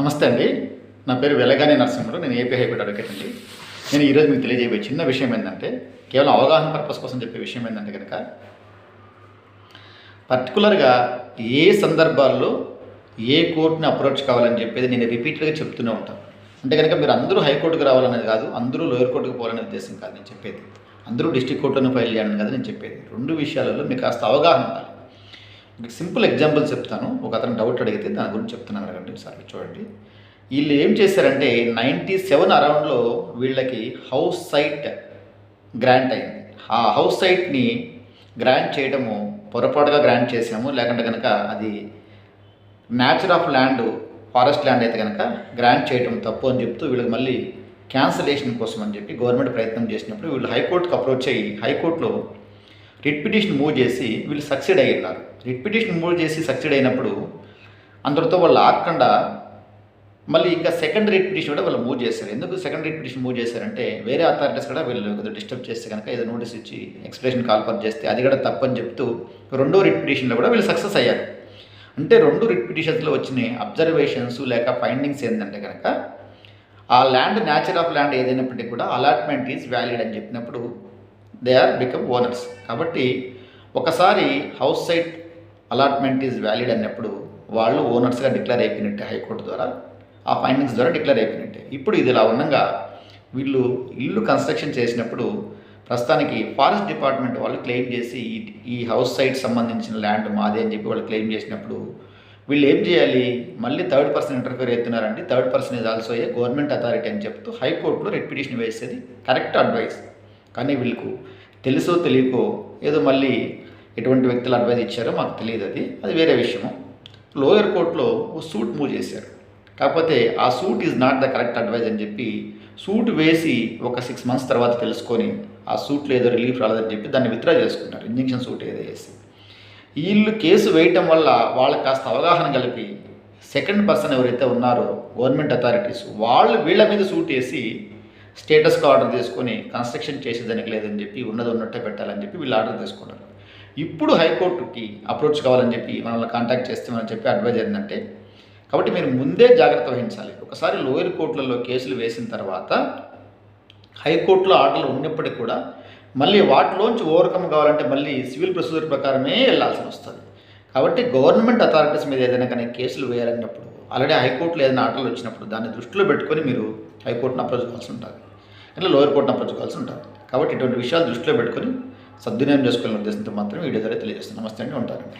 నమస్తే అండి. నా పేరు వెలగాని నరసింహుడు. నేను ఏపీ హైకోర్టు అడ్వకేట్ అండి. నేను ఈరోజు మీకు తెలియజేయబోయే చిన్న విషయం ఏంటంటే కేవలం అవగాహన పర్పస్ కోసం చెప్పే విషయం ఏంటంటే కనుక పర్టికులర్గా ఏ సందర్భాల్లో ఏ కోర్టుని అప్రోచ్ కావాలని చెప్పేది నేను రిపీటెడ్గా చెప్తూనే ఉంటాను. అంటే కనుక మీరు అందరూ హైకోర్టుకు రావాలనేది కాదు అందరూ లోయర్ కోర్టుకు పోవాలనే ఉద్దేశం కాదు నేను చెప్పేది. అందరూ డిస్ట్రిక్ట్ కోర్టును ఫైల్ చేయాలని కాదు నేను చెప్పేది. రెండు విషయాలలో మీకు కాస్త అవగాహన ఉండాలి. మీకు సింపుల్ ఎగ్జాంపుల్ చెప్తాను. ఒక అతను డౌట్ అడిగితే దాని గురించి చెప్తున్నాను అడగండి సార్ చూడండి. వీళ్ళు ఏం చేశారంటే నైంటీ సెవెన్ అరౌండ్లో వీళ్ళకి హౌస్ సైట్ గ్రాంట్ అయింది. ఆ హౌస్ సైట్ని గ్రాంట్ చేయడము పొరపాటుగా గ్రాంట్ చేసాము లేకుంటే కనుక అది nature of land forest land అయితే కనుక గ్రాంట్ చేయడం తప్పు అని చెప్తూ వీళ్ళకి మళ్ళీ క్యాన్సలేషన్ కోసం అని చెప్పి గవర్నమెంట్ ప్రయత్నం చేసినప్పుడు వీళ్ళు హైకోర్టుకు అప్రోచ్ అయ్యి హైకోర్టులో రిట్ పిటిషన్ మూవ్ చేసి వీళ్ళు సక్సీడ్ అయ్యి ఉన్నారు రిట్ పిటిషన్ మూవ్ చేసి సక్సీడ్ అయినప్పుడు అందరితో వాళ్ళు ఆకుండా మళ్ళీ ఇంకా సెకండ్ రిట్ పిటిషన్ కూడా వాళ్ళు మూవ్ చేశారు. ఎందుకు సెకండ్ రిట్ పిటిషన్ మూవ్ చేశారంటే వేరే అథారిటీస్ కూడా వీళ్ళు కొద్దిగా డిస్టర్బ్ చేస్తే కనుక ఏదో నోటీస్ ఇచ్చి ఎక్స్ప్రెషన్ కాల్ఫర్ చేస్తే అది కూడా తప్పని చెప్తూ రెండో రిట్ పిటిషన్లో కూడా వీళ్ళు సక్సెస్ అయ్యారు. అంటే రెండు రిట్ పిటిషన్స్లో వచ్చిన అబ్జర్వేషన్స్ లేక ఫైండింగ్స్ ఏంటంటే కనుక ఆ ల్యాండ్ న్యాచర్ ఆఫ్ ల్యాండ్ ఏదైనప్పటికీ కూడా అలాట్మెంట్ ఈజ్ వ్యాలిడ్ అని చెప్పినప్పుడు దే ఆర్ బికమ్ ఓనర్స్ కాబట్టి ఒకసారి house site allotment is valid అన్నప్పుడు వాళ్ళు ఓనర్స్గా డిక్లేర్ అయిపోయినట్టే హైకోర్టు ద్వారా ఆ ఫైండింగ్స్ ద్వారా డిక్లేర్ అయిపోయినట్టే. ఇప్పుడు ఇది ఇలా ఉండగా వీళ్ళు ఇల్లు కన్స్ట్రక్షన్ చేసినప్పుడు ప్రస్తుతానికి ఫారెస్ట్ డిపార్ట్మెంట్ వాళ్ళు క్లెయిమ్ చేసి ఈ- హౌస్ సైట్ సంబంధించిన ల్యాండ్ మాదే అని చెప్పి వాళ్ళు క్లెయిమ్ చేసినప్పుడు వీళ్ళు ఏం చేయాలి? మళ్ళీ third person interfere అవుతున్నారండి third person is also a government authority అని చెప్తూ హైకోర్టులో రిట్ పిటిషన్ వేసేది కరెక్ట్ అడ్వైస్ కానీ వీళ్ళకు తెలుసో తెలియకో ఏదో మళ్ళీ ఎటువంటి వ్యక్తులు అడ్వైజ్ ఇచ్చారో మాకు తెలియదు అది. అది వేరే విషయము. లోయర్ కోర్టులో ఓ సూట్ మూవ్ చేశారు. కాకపోతే ఆ suit is not the correct advice అని చెప్పి సూట్ వేసి ఒక సిక్స్ మంత్స్ తర్వాత తెలుసుకొని ఆ సూట్లో ఏదో రిలీఫ్ రాలేదని చెప్పి దాన్ని విత్డ్రా చేసుకున్నారు. ఇంజక్షన్ సూట్ ఏదో వేసి వీళ్ళు కేసు వేయటం వల్ల వాళ్ళకి కాస్త అవగాహన కలిపి సెకండ్ పర్సన్ ఎవరైతే ఉన్నారో గవర్నమెంట్ అథారిటీస్ వాళ్ళు వీళ్ళ మీద సూట్ వేసి స్టేటస్కి ఆర్డర్ తీసుకొని కన్స్ట్రక్షన్ చేసేదానికి లేదని చెప్పి ఉన్నది ఉన్నట్టే పెట్టాలని చెప్పి వీళ్ళు ఆర్డర్ తీసుకున్నారు. ఇప్పుడు హైకోర్టుకి అప్రోచ్ కావాలని చెప్పి మనల్ని కాంటాక్ట్ చేస్తే మనం చెప్పి అడ్వైజ్ ఏంటంటే కాబట్టి మీరు ముందే జాగ్రత్త వహించాలి. ఒకసారి లోయర్ కోర్టులలో కేసులు వేసిన తర్వాత హైకోర్టులో ఆర్డర్లు ఉన్నప్పటికీ కూడా మళ్ళీ వాటిలోంచి ఓవర్కమ్ కావాలంటే మళ్ళీ సివిల్ ప్రొసీజర్ ప్రకారమే వెళ్ళాల్సి వస్తుంది. కాబట్టి గవర్నమెంట్ అథారిటీస్ మీద ఏదైనా కానీ కేసులు వేయాలన్నప్పుడు ఆల్రెడీ హైకోర్టులో ఏదైనా ఆర్డర్లు వచ్చినప్పుడు దాన్ని దృష్టిలో పెట్టుకొని మీరు హైకోర్టును అప్రోచ్ కావాల్సి ఉంటుంది. ఇట్లా లోయర్ కోర్టును అప్రోచ్ ఉంటుంది. కాబట్టి ఇటువంటి విషయాలు దృష్టిలో పెట్టుకొని సద్వినియోగం చేసుకోవాలనే ఉద్దేశంతో మాత్రం వీడియో ద్వారా తెలియజేస్తాను నమస్తే అండి. ఉంటారండి